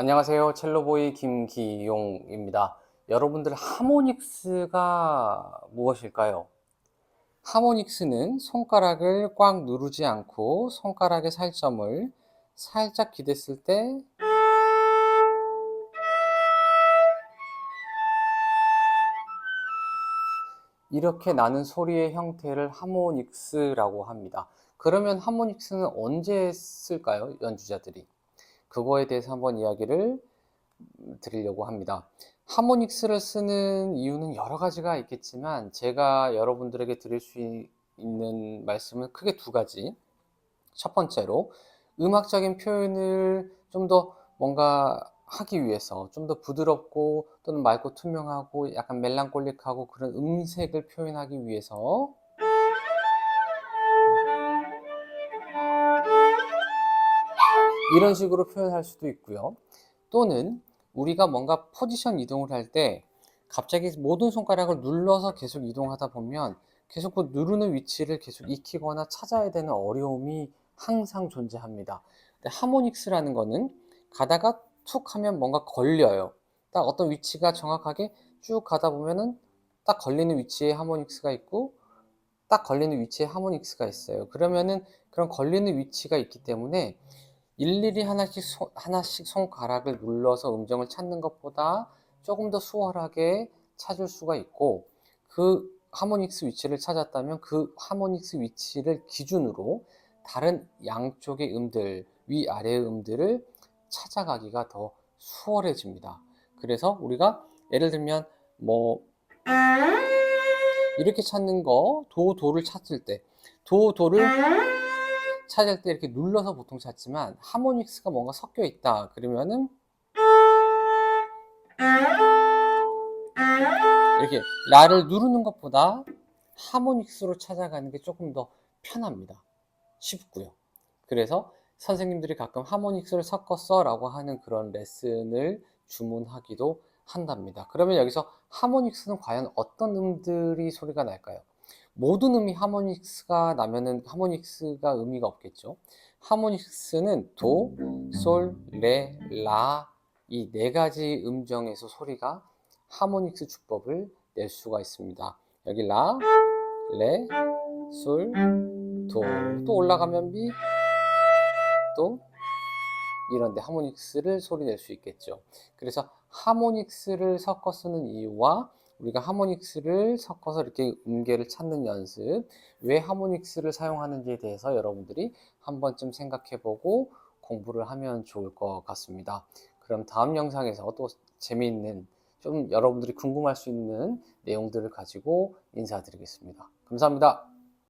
안녕하세요. 첼로보이 김기용입니다. 여러분들 하모닉스가 무엇일까요? 하모닉스는 손가락을 꽉 누르지 않고 손가락의 살점을 살짝 기댔을 때 이렇게 나는 소리의 형태를 하모닉스라고 합니다. 그러면 하모닉스는 언제 쓸까요? 연주자들이. 그거에 대해서 한번 이야기를 드리려고 합니다. 하모닉스를 쓰는 이유는 여러 가지가 있겠지만 제가 여러분들에게 드릴 수 있는 말씀은 크게 두 가지. 첫 번째로 음악적인 표현을 좀 더 뭔가 하기 위해서 좀 더 부드럽고 또는 맑고 투명하고 약간 멜랑콜릭하고 그런 음색을 표현하기 위해서 이런 식으로 표현할 수도 있고요. 또는 우리가 뭔가 포지션 이동을 할 때 갑자기 모든 손가락을 눌러서 계속 이동하다 보면 계속 그 누르는 위치를 계속 익히거나 찾아야 되는 어려움이 항상 존재합니다. 근데 하모닉스라는 거는 가다가 툭 하면 뭔가 걸려요. 딱 어떤 위치가 정확하게 쭉 가다 보면은 딱 걸리는 위치에 하모닉스가 있고 딱 걸리는 위치에 하모닉스가 있어요. 그러면은 그런 걸리는 위치가 있기 때문에 일일이 하나씩, 손- 하나씩 손가락을 눌러서 음정을 찾는 것보다 조금 더 수월하게 찾을 수가 있고 그 하모닉스 위치를 찾았다면 그 하모닉스 위치를 기준으로 다른 양쪽의 음들, 위아래의 음들을 찾아가기가 더 수월해집니다. 그래서 우리가 예를 들면 뭐 이렇게 찾는 거, 도, 도를 찾을 때, 도, 도를 찾을 때 이렇게 눌러서 보통 찾지만 하모닉스가 뭔가 섞여 있다. 그러면은 이렇게 라를 누르는 것보다 하모닉스로 찾아가는 게 조금 더 편합니다. 쉽고요. 그래서 선생님들이 가끔 하모닉스를 섞었어 라고 하는 그런 레슨을 주문하기도 한답니다. 그러면 여기서 하모닉스는 과연 어떤 음들이 소리가 날까요? 모든 음이 하모닉스가 나면은 하모닉스가 의미가 없겠죠. 하모닉스는 도, 솔, 레, 라 이 네 가지 음정에서 소리가 하모닉스 주법을 낼 수가 있습니다. 여기 라, 레, 솔, 도. 또 올라가면 미, 또 이런데 하모닉스를 소리 낼 수 있겠죠. 그래서 하모닉스를 섞어 쓰는 이유와 우리가 하모닉스를 섞어서 이렇게 음계를 찾는 연습, 왜 하모닉스를 사용하는지에 대해서 여러분들이 한 번쯤 생각해 보고 공부를 하면 좋을 것 같습니다. 그럼 다음 영상에서 또 재미있는 좀 여러분들이 궁금할 수 있는 내용들을 가지고 인사드리겠습니다. 감사합니다.